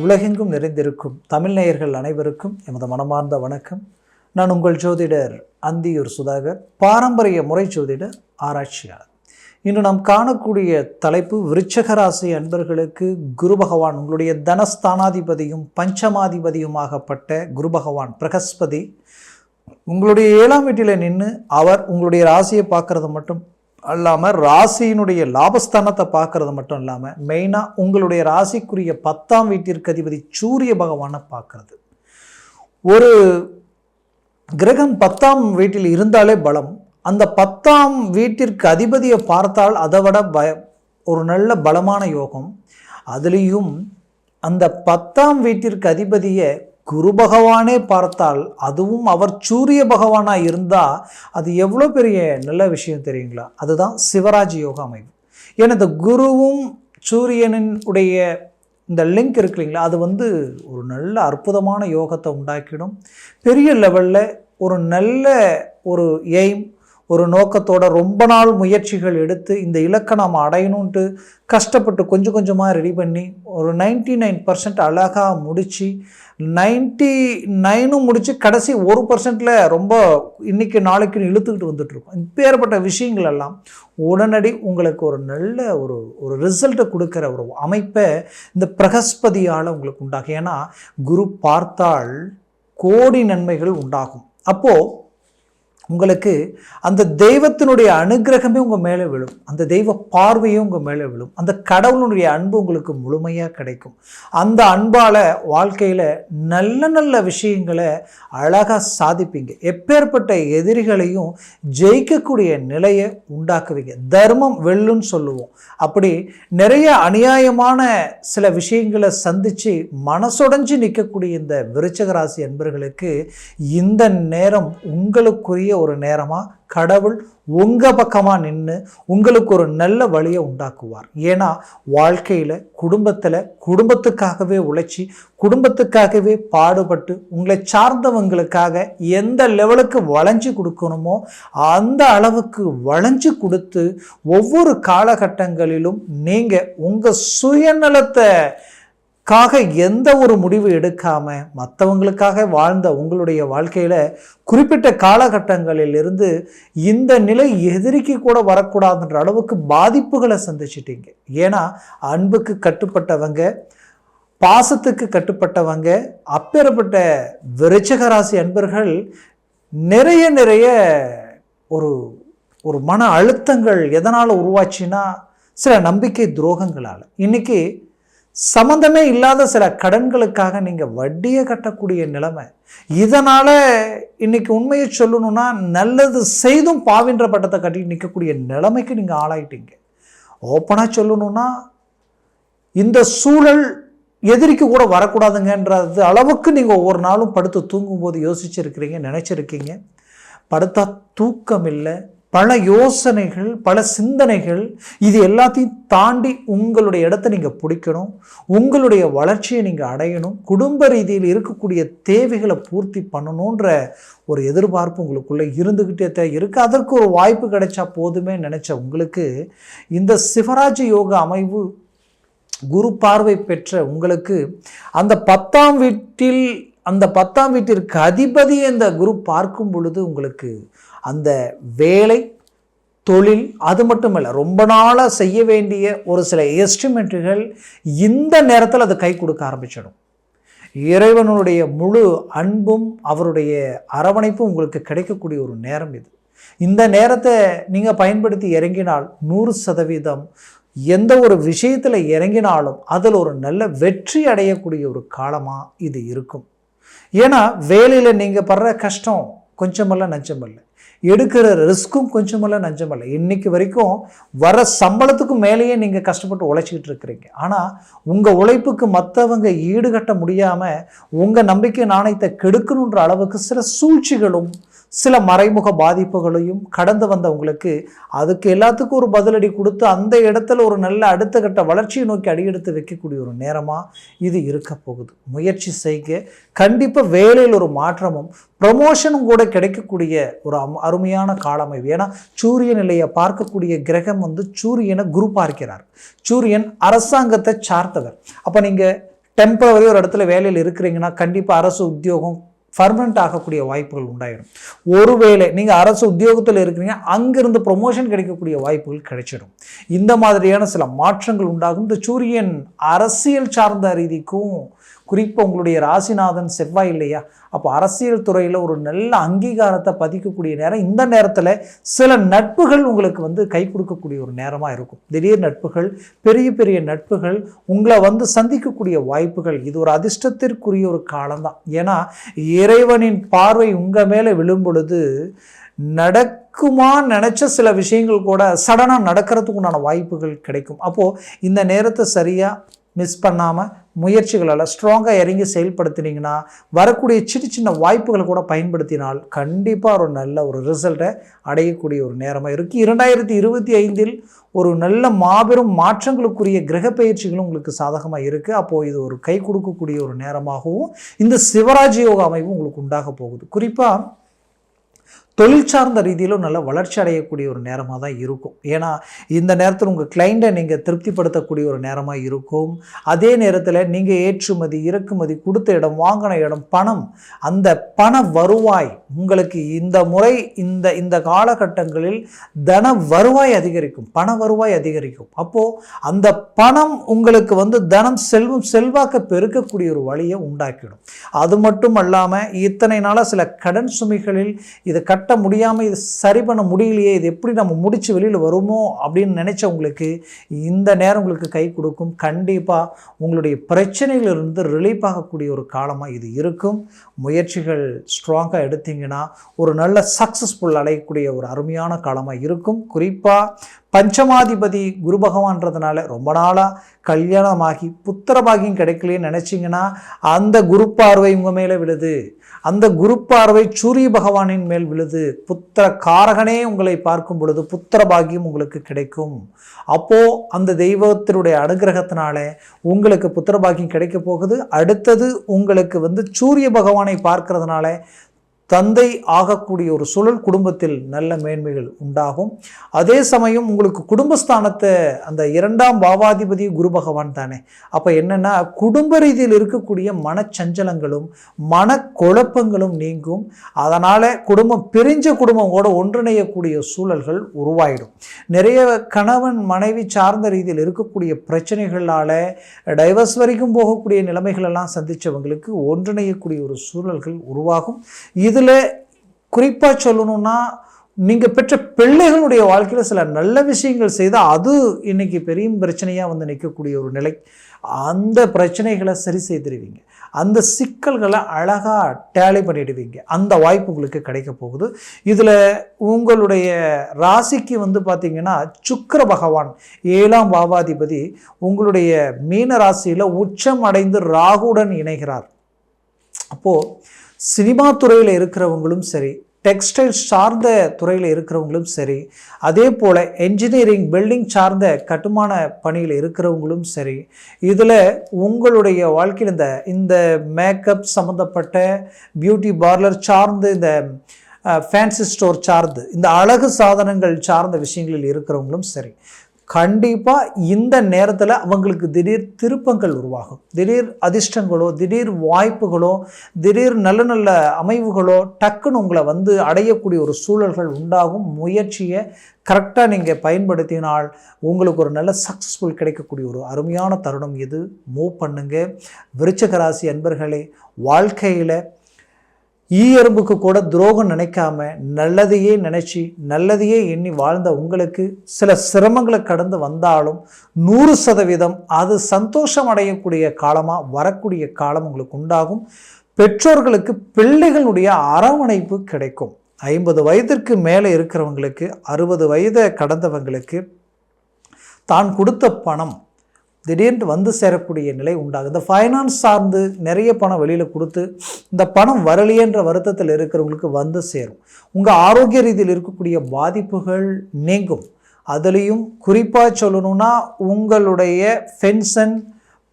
உலகெங்கும் நிறைந்திருக்கும் தமிழ் நேயர்கள் அனைவருக்கும் எமது மனமார்ந்த வணக்கம். நான் உங்கள் ஜோதிடர் அந்தியூர் சுதாகர் பாரம்பரிய முறை ஜோதிடர் ஆராய்ச்சியாளர். இன்று நாம் காணக்கூடிய தலைப்பு விருச்சகராசி அன்பர்களுக்கு குரு பகவான் உங்களுடைய தனஸ்தானாதிபதியும் பஞ்சமாதிபதியுமாகப்பட்ட குரு பகவான் பிரகஸ்பதி. உங்களுடைய ஏழாம் வீட்டில் நின்று அவர் உங்களுடைய ராசியை பார்க்கறது மட்டும் அல்லாமல் ராசியினுடைய லாபஸ்தானத்தை பார்க்கறது மட்டும் இல்லாமல் மெயினாக உங்களுடைய ராசிக்குரிய பத்தாம் வீட்டிற்கு அதிபதி சூரிய பகவானை பார்க்கறது. ஒரு கிரகம் பத்தாம் வீட்டில் இருந்தாலே பலம். அந்த பத்தாம் வீட்டிற்கு அதிபதியை பார்த்தால் அதை விட பய ஒரு நல்ல பலமான யோகம். அதுலேயும் அந்த பத்தாம் வீட்டிற்கு அதிபதியை குரு பகவானே பார்த்தால் அதுவும் அவர் சூரிய பகவானாக இருந்தால் அது எவ்வளோ பெரிய நல்ல விஷயம் தெரியுங்களா? அதுதான் சிவராஜ் யோகா அமைப்பு. ஏன்னா இந்த குருவும் சூரியனின் உடைய இந்த லிங்க் இருக்கு இல்லைங்களா? அது வந்து ஒரு நல்ல அற்புதமான யோகத்தை உண்டாக்கிடும். பெரிய லெவலில் ஒரு நல்ல ஒரு எய்ம் ஒரு நோக்கத்தோட ரொம்ப நாள் முயற்சிகள் எடுத்து இந்த இலக்கை நாம் அடையணுன்ட்டு கஷ்டப்பட்டு கொஞ்சம் கொஞ்சமாக ரெடி பண்ணி ஒரு நைன்டி நைன் பர்சன்ட் அழகாக முடித்து நைன்ட்டி நைனும் முடித்து கடைசி ஒரு பர்சன்ட்டில் ரொம்ப இன்றைக்கி நாளைக்குன்னு இழுத்துக்கிட்டு வந்துட்டுருக்கோம். இப்பேற்பட்ட விஷயங்கள் எல்லாம் உடனடி உங்களுக்கு ஒரு நல்ல ஒரு ஒரு ரிசல்ட்டை கொடுக்குற ஒரு அமைப்பை இந்த பிரகஸ்பதியால் உங்களுக்கு உண்டாகும். ஏன்னா குரு பார்த்தால் கோடி நன்மைகள் உண்டாகும். அப்போது உங்களுக்கு அந்த தெய்வத்தினுடைய அனுகிரகமே உங்கள் மேலே விழும். அந்த தெய்வ பார்வையும் உங்கள் மேலே விழும். அந்த கடவுளுடைய அன்பு உங்களுக்கு முழுமையாக கிடைக்கும். அந்த அன்பால் வாழ்க்கையில் நல்ல நல்ல விஷயங்களை அழகாக சாதிப்பீங்க. எப்பேற்பட்ட எதிரிகளையும் ஜெயிக்கக்கூடிய நிலையை உண்டாக்குவீங்க. தர்மம் வெல்லுன்னு சொல்லுவோம். அப்படி நிறைய அநியாயமான சில விஷயங்களை சந்தித்து மனசுடைஞ்சு நிற்கக்கூடிய இந்த விருச்சகராசி அன்பர்களுக்கு இந்த நேரம் உங்களுக்குரிய ஒரு நேரமாக கடவுள் உங்கள் பக்கமாக நின்று உங்களுக்கு ஒரு நல்ல வழியை உண்டாக்குவார். ஏன்னா வாழ்க்கையில் குடும்பத்தில் குடும்பத்துக்காகவே உழைச்சி குடும்பத்துக்காகவே பாடுபட்டு உங்களை சார்ந்தவங்களுக்காக எந்த லெவலுக்கு வளைஞ்சு கொடுக்கணுமோ அந்த அளவுக்கு வளைஞ்சு கொடுத்து ஒவ்வொரு காலகட்டங்களிலும் நீங்கள் உங்கள் சுயநலத்தை காக எந்த ஒரு முடிவு எடுக்காமல் மற்றவங்களுக்காக வாழ்ந்த உங்களுடைய வாழ்க்கையில் குறிப்பிட்ட காலகட்டங்களில் இருந்து இந்த நிலை எதிரிக்கு கூட வரக்கூடாதுன்ற அளவுக்கு பாதிப்புகளை சந்திச்சிட்டீங்க. ஏன்னா அன்புக்கு கட்டுப்பட்டவங்க பாசத்துக்கு கட்டுப்பட்டவங்க அப்பேற்பட்ட விருச்சகராசி அன்பர்கள் நிறைய நிறைய ஒரு ஒரு மன அழுத்தங்கள் எதனால் உருவாச்சுன்னா சில நம்பிக்கை துரோகங்களால். இன்னைக்கு சம்மந்தமே இல்லாத சில கடன்களுக்காக நீங்கள் வட்டியை கட்டக்கூடிய நிலைமை. இதனால் இன்றைக்கி உண்மையை சொல்லணும்னா நல்லது செய்தும் பாவின்ற பட்டத்தை கட்டி நிற்கக்கூடிய நிலைமைக்கு நீங்கள் ஆளாயிட்டீங்க. ஓப்பனாக சொல்லணும்னா இந்த சூழல் எதிரிக்கு கூட வரக்கூடாதுங்கன்றது அளவுக்கு நீங்கள் ஒவ்வொரு நாளும் படுத்து தூங்கும்போது யோசிச்சிருக்கிறீங்க நினச்சிருக்கீங்க. படுத்தா தூக்கம் இல்லை பல யோசனைகள் பல சிந்தனைகள் இது எல்லாத்தையும் தாண்டி உங்களுடைய இடத்த நீங்கள் பிடிக்கணும். உங்களுடைய வளர்ச்சியை நீங்கள் அடையணும். குடும்ப ரீதியில் இருக்கக்கூடிய தேவைகளை பூர்த்தி பண்ணணுன்ற ஒரு எதிர்பார்ப்பு உங்களுக்குள்ளே இருந்துக்கிட்டே தான் இருக்குது அதற்கு ஒரு வாய்ப்பு கிடைச்சா போதுமே நினச்ச உங்களுக்கு இந்த சிவராஜ் யோக அமைவு குரு பார்வை பெற்ற உங்களுக்கு அந்த பத்தாம் வீட்டில் அந்த பத்தாம் வீட்டிற்கு அதிபதி அந்த குரு பார்க்கும் பொழுது உங்களுக்கு அந்த வேலை தொழில் அது மட்டும் இல்லை ரொம்ப நாளாக செய்ய வேண்டிய ஒரு சில எஸ்டிமேட்டுகள் இந்த நேரத்தில் அது கை கொடுக்க ஆரம்பிச்சிடும். இறைவனுடைய முழு அன்பும் அவருடைய அரவணைப்பும் உங்களுக்கு கிடைக்கக்கூடிய ஒரு நேரம் இது. இந்த நேரத்தை நீங்கள் பயன்படுத்தி இறங்கினால் நூறு சதவீதம் எந்த ஒரு விஷயத்தில் இறங்கினாலும் அதில் ஒரு நல்ல வெற்றி அடையக்கூடிய ஒரு காலமாக இது இருக்கும். ஏன்னா வேலையில் நீங்கள் படுற கஷ்டம் கொஞ்சமல்ல நஞ்சமல்ல. எடுக்கிற ரிஸ்க்கும் கொஞ்சமல்ல நஞ்சமல்ல. இன்னைக்கு வரைக்கும் வர சம்பளத்துக்கும் மேலேயே நீங்கள் கஷ்டப்பட்டு உழைச்சிக்கிட்டு இருக்கிறீங்க. ஆனால் உங்கள் உழைப்புக்கு மற்றவங்க ஈடுகட்ட முடியாமல் உங்கள் நம்பிக்கை நாணயத்தை கெடுக்கணுன்ற அளவுக்கு சில சூழ்ச்சிகளும் சில மறைமுக பாதிப்புகளையும் கடந்து வந்தவங்களுக்கு அதுக்கு எல்லாத்துக்கும் ஒரு பதிலடி கொடுத்து அந்த இடத்துல ஒரு நல்ல அடுத்த கட்ட வளர்ச்சியை நோக்கி அடியெடுத்து வைக்கக்கூடிய ஒரு நேரமாக இது இருக்க போகுது. முயற்சி செய்க. கண்டிப்பாக வேலையில் ஒரு மாற்றமும் ப்ரமோஷனும் கூட கிடைக்கக்கூடிய ஒரு அம் அருமையான காலமைவு. ஏன்னா சூரிய நிலையை பார்க்கக்கூடிய கிரகம் வந்து சூரியனை குரு பார்க்கிறார். சூரியன் அரசாங்கத்தை சார்ந்தவர். அப்போ நீங்கள் டெம்பரவரி ஒரு இடத்துல வேலையில் இருக்கிறீங்கன்னா கண்டிப்பாக அரசு உத்தியோகம் பர்மனெண்ட் ஆகக்கூடிய வாய்ப்புகள் உண்டாயிடும் ஒருவேளை நீங்கள் அரசு உத்தியோகத்தில் இருக்கிறீங்க அங்கிருந்து ப்ரொமோஷன் கிடைக்கக்கூடிய வாய்ப்புகள் கிடைச்சிடும். இந்த மாதிரியான சில மாற்றங்கள் உண்டாகும். இந்த சூரியன் அரசியல் சார்ந்த ரீதிக்கும் குறிப்பாக உங்களுடைய ராசிநாதன் செவ்வாய் இல்லையா? அப்போ அரசியல் துறையில் ஒரு நல்ல அங்கீகாரத்தை பதிக்கக்கூடிய நேரம் இந்த நேரத்தில் சில நட்புகள் உங்களுக்கு வந்து கை கொடுக்கக்கூடிய ஒரு நேரமாக இருக்கும். திடீர் நட்புகள் பெரிய பெரிய நட்புகள் உங்களை வந்து சந்திக்கக்கூடிய வாய்ப்புகள் இது ஒரு அதிர்ஷ்டத்திற்குரிய ஒரு காலம்தான். ஏன்னா இறைவனின் பார்வை உங்கள் மேலே விழும் பொழுது நடக்குமா நினச்ச சில விஷயங்கள் கூட சடனாக நடக்கிறதுக்கு உண்டான வாய்ப்புகள் கிடைக்கும். அப்போது இந்த நேரத்தை சரியாக மிஸ் பண்ணாமல் முயற்சிகளால் ஸ்ட்ராங்காக இறங்கி செயல்படுத்தினீங்கன்னா வரக்கூடிய சின்ன சின்ன வாய்ப்புகளை கூட பயன்படுத்தினால் கண்டிப்பாக ஒரு நல்ல ஒரு ரிசல்ட்டை அடையக்கூடிய ஒரு நேரமாக இருக்குது இரண்டாயிரத்தி இருபத்தி ஐந்தில் ஒரு நல்ல மாபெரும் மாற்றங்களுக்குரிய கிரக பயிற்சிகளும் உங்களுக்கு சாதகமாக இருக்குது அப்போது இது ஒரு கை கொடுக்கக்கூடிய ஒரு நேரமாகவும் இந்த சிவராஜ் யோக அமைவும் உங்களுக்கு உண்டாக போகுது. குறிப்பாக தொழில் சார்ந்த ரீதியிலும் நல்ல வளர்ச்சி அடையக்கூடிய ஒரு நேரமாக தான் இருக்கும். ஏன்னா இந்த நேரத்தில் உங்கள் கிளைண்ட்டை நீங்கள் திருப்திப்படுத்தக்கூடிய ஒரு நேரமாக இருக்கும். அதே நேரத்தில் நீங்கள் ஏற்றுமதி இறக்குமதி கொடுத்த இடம் வாங்கின இடம் பணம் அந்த பண வருவாய் உங்களுக்கு இந்த முறை இந்த இந்த காலகட்டங்களில் தன வருவாய் அதிகரிக்கும். பண வருவாய் அதிகரிக்கும். அப்போது அந்த பணம் உங்களுக்கு வந்து தனம் செல்வம் செல்வாக்க பெருக்கக்கூடிய ஒரு வழியை உண்டாக்கிடும். அது மட்டும் அல்லாமல் இத்தனை நாளாக சில கடன் சுமைகளில் இதை கட்ட கட்ட முடியாமல் இது சரி பண்ண முடியலையே இது எப்படி நம்ம முடித்து வெளியில் வருமோ அப்படின்னு நினச்சவங்களுக்கு இந்த நேரம் உங்களுக்கு கை கொடுக்கும். கண்டிப்பாக உங்களுடைய பிரச்சனைகளிலிருந்து ரிலீஃப் ஆகக்கூடிய ஒரு காலமாக இது இருக்கும். முயற்சிகள் ஸ்ட்ராங்காக எடுத்தீங்கன்னா ஒரு நல்ல சக்ஸஸ்ஃபுல் அடையக்கூடிய ஒரு அருமையான காலமாக இருக்கும். குறிப்பாக பஞ்சமாதிபதி குரு பகவான்றதுனால ரொம்ப நாளாக கல்யாணமாகி புத்திர பாகியம் கிடைக்கலன்னு நினச்சிங்கன்னா அந்த குரு பார்வை உங்கள் மேலே விழுது. அந்த குரு பார்வை சூரிய பகவானின் மேல் விழுது. புத்திர காரகனே உங்களை பார்க்கும் பொழுது புத்திர பாகியம் உங்களுக்கு கிடைக்கும். அப்போது அந்த தெய்வத்தினுடைய அனுகிரகத்தினால உங்களுக்கு புத்திர பாகியம் கிடைக்க போகுது. அடுத்தது உங்களுக்கு வந்து சூரிய பகவானை பார்க்கறதுனால தந்தை ஆகக்கூடிய ஒரு சூழல் குடும்பத்தில் நல்ல மேன்மைகள் உண்டாகும். அதே சமயம் உங்களுக்கு குடும்பஸ்தானத்தை அந்த இரண்டாம் பாவாதிபதி குரு பகவான் தானே. அப்போ என்னென்னா குடும்ப ரீதியில் இருக்கக்கூடிய மனச்சஞ்சலங்களும் மனக்குழப்பங்களும் நீங்கும். அதனால் குடும்பம் பிரிஞ்ச குடும்பம் கூட ஒன்றிணையக்கூடிய சூழல்கள் உருவாயிடும். நிறைய கணவன் மனைவி சார்ந்த ரீதியில் இருக்கக்கூடிய பிரச்சனைகளால் டைவர்ஸ் வரைக்கும் போகக்கூடிய நிலைமைகளெல்லாம் சந்தித்தவங்களுக்கு ஒன்றிணையக்கூடிய ஒரு சூழல்கள் உருவாகும். இது இதில் குறிப்பாக சொல்லணும்னா நீங்கள் பெற்ற பிள்ளைகளுடைய வாழ்க்கையில் சில நல்ல விஷயங்கள் செய்தால் அது இன்னைக்கு பெரிய பிரச்சனையாக வந்து நிற்கக்கூடிய ஒரு நிலை. அந்த பிரச்சனைகளை சரி செய்திருவீங்க. அந்த சிக்கல்களை அழகாக டேலி பண்ணிடுவீங்க. அந்த வாய்ப்பு உங்களுக்கு கிடைக்க போகுது. இதில் உங்களுடைய ராசிக்கு வந்து பார்த்திங்கன்னா சுக்கர பகவான் ஏழாம் பாவாதிபதி உங்களுடைய மீன ராசியில் உச்சம் அடைந்து ராகுடன் இணைகிறார். அப்போது சினிமா துறையில் இருக்கிறவங்களும் சரி டெக்ஸ்டைல் சார்ந்த துறையில் இருக்கிறவங்களும் சரி அதே போல் என்ஜினியரிங் பில்டிங் சார்ந்த கட்டுமான பணியில் இருக்கிறவங்களும் சரி இதில் உங்களுடைய வாழ்க்கையில் இந்த இந்த மேக்கப் சம்மந்தப்பட்ட பியூட்டி பார்லர் சார்ந்து இந்த ஃபேன்சி ஸ்டோர் சார்ந்து இந்த அழகு சாதனங்கள் சார்ந்த விஷயங்களில் இருக்கிறவங்களும் சரி கண்டிப்பாக இந்த நேரத்தில் அவங்களுக்கு திடீர் திருப்பங்கள் உருவாகும். திடீர் அதிர்ஷ்டங்களோ திடீர் வாய்ப்புகளோ திடீர் நல்ல நல்ல அமைவுகளோ டக்குன்னு உங்களை வந்து அடையக்கூடிய ஒரு சூழல்கள் உண்டாகும். முயற்சியை கரெக்டாக நீங்கள் பயன்படுத்தினால் உங்களுக்கு ஒரு நல்ல சக்ஸஸ்ஃபுல் கிடைக்கக்கூடிய ஒரு அருமையான தருணம் இது மூவ் பண்ணுங்கள் விருச்சக ராசி அன்பர்களே வாழ்க்கையில் ஈ எறும்புக்கு கூட துரோகம் நினைக்காம நல்லதையே நினச்சி நல்லதையே எண்ணி வாழ்ந்த உங்களுக்கு சில சிரமங்களை கடந்து வந்தாலும் நூறு சதவீதம் அது சந்தோஷம் அடையக்கூடிய காலமாக வரக்கூடிய காலம் உங்களுக்கு உண்டாகும். பெற்றோர்களுக்கு பிள்ளைகளுடைய அரவணைப்பு கிடைக்கும். ஐம்பது வயதிற்கு மேலே இருக்கிறவங்களுக்கு அறுபது வயதை கடந்தவங்களுக்கு தான் கொடுத்த பணம் திடீர்னு வந்து சேரக்கூடிய நிலை உண்டாகும் இந்த ஃபைனான்ஸ் சார்ந்து நிறைய பணம் வெளியில் கொடுத்து இந்த பணம் வரலையேன்ற வருத்தத்தில் இருக்கிறவங்களுக்கு வந்து சேரும். உங்கள் ஆரோக்கிய ரீதியில் இருக்கக்கூடிய பாதிப்புகள் நீங்கும். அதுலேயும் குறிப்பாக சொல்லணும்னா உங்களுடைய பென்ஷன்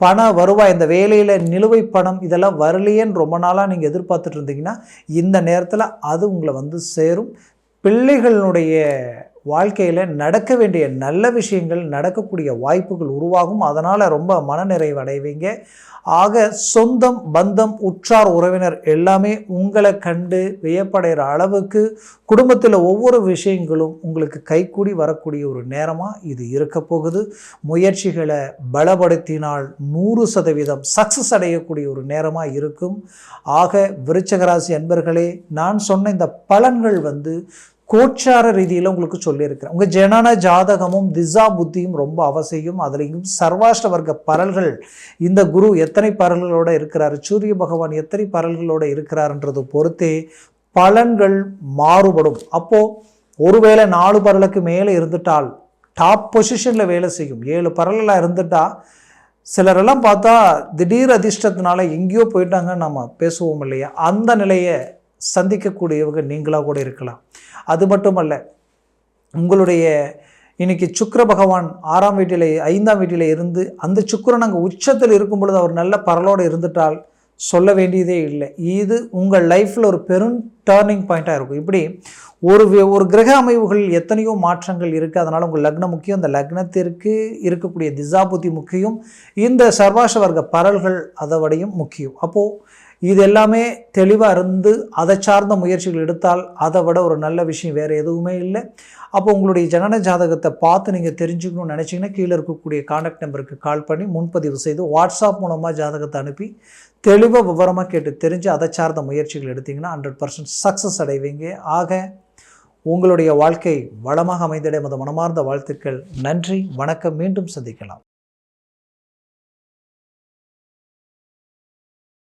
பண வருவாய் இந்த வேலையில் நிலுவை பணம் இதெல்லாம் வரலையேன்னு ரொம்ப நாளாக நீங்கள் எதிர்பார்த்துட்டு இருந்தீங்கன்னா இந்த நேரத்தில் அது உங்களை வந்து சேரும். பிள்ளைகளுடைய வாழ்க்கையில் நடக்க வேண்டிய நல்ல விஷயங்கள் நடக்கக்கூடிய வாய்ப்புகள் உருவாகும். அதனால் ரொம்ப மனநிறைவு அடைவீங்க. ஆக சொந்தம் பந்தம் உற்றார் உறவினர் எல்லாமே உங்களை கண்டு வியப்படைகிற அளவுக்கு குடும்பத்தில் ஒவ்வொரு விஷயங்களும் உங்களுக்கு கைக்கூடி வரக்கூடிய ஒரு நேரமாக இது இருக்க போகுது. முயற்சிகளை பலப்படுத்தினால் நூறு சதவீதம் சக்ஸஸ் அடையக்கூடிய ஒரு நேரமாக இருக்கும். ஆக விருச்சகராசி அன்பர்களே நான் சொன்ன இந்த பலன்கள் வந்து கோச்சார ரீதியில் உங்களுக்கு சொல்லியிருக்கிறேன். உங்கள் ஜனன ஜாதகமும் திசா புத்தியும் ரொம்ப அவசியம். அதுலேயும் சர்வாஷ்ட வர்க்க பரல்கள் இந்த குரு எத்தனை பரல்களோட இருக்கிறார்? சூரிய பகவான் எத்தனை பரல்களோட இருக்கிறார்ன்றது பொறுத்தே பலன்கள் மாறுபடும். அப்போது ஒருவேளை நாலு பரலுக்கு மேலே இருந்துட்டால் டாப் பொசிஷனில் வேலை செய்யும். ஏழு பரலாக இருந்துட்டால் சிலரெல்லாம் பார்த்தா திடீர் அதிர்ஷ்டத்தினால எங்கேயோ போயிட்டாங்கன்னு நம்ம பேசுவோம் இல்லையா? அந்த நிலையை சந்திக்கக்கூடியவங்க நீங்களாக கூட இருக்கலாம். அது மட்டுமல்ல உங்களுடைய இன்னைக்கு சுக்கர பகவான் ஆறாம் வீட்டில் ஐந்தாம் வீட்டில் இருந்து அந்த சுக்கிரன் அங்கே உச்சத்தில் இருக்கும் பொழுது அவர் நல்ல பரலோடு இருந்துட்டால் சொல்ல வேண்டியதே இல்லை. இது உங்கள் லைஃப்பில் ஒரு பெரும் டேர்னிங் பாயிண்ட்டாக இருக்கும். இப்படி ஒரு ஒரு கிரக அமைவுகள் எத்தனையோ மாற்றங்கள் இருக்குது அதனால் உங்கள் லக்னம் முக்கியம் அந்த லக்னத்திற்கு இருக்கக்கூடிய திசாபுத்தி முக்கியம். இந்த சர்வாஷ வர்க்க பரல்கள் அதை முக்கியம். அப்போது இது எல்லாமே தெளிவாக இருந்து அதை சார்ந்த முயற்சிகள் எடுத்தால் அதை விட ஒரு நல்ல விஷயம் வேறு எதுவுமே இல்லை. அப்போ உங்களுடைய ஜனன ஜாதகத்தை பார்த்து நீங்கள் தெரிஞ்சுக்கணும்னு நினச்சிங்கன்னா கீழே இருக்கக்கூடிய காண்டாக்ட் நம்பருக்கு கால் பண்ணி முன்பதிவு செய்து வாட்ஸ்அப் மூலமாக ஜாதகத்தை அனுப்பி தெளிவாக விவரமாக கேட்டு தெரிஞ்சு அதை சார்ந்த முயற்சிகள் எடுத்திங்கன்னா ஹண்ட்ரட் பர்சன்ட் சக்ஸஸ் அடைவீங்க. ஆக உங்களுடைய வாழ்க்கை வளமாக அமைந்திட மத மனமார்ந்த வாழ்த்துக்கள். நன்றி. வணக்கம். மீண்டும் சந்திக்கலாம்.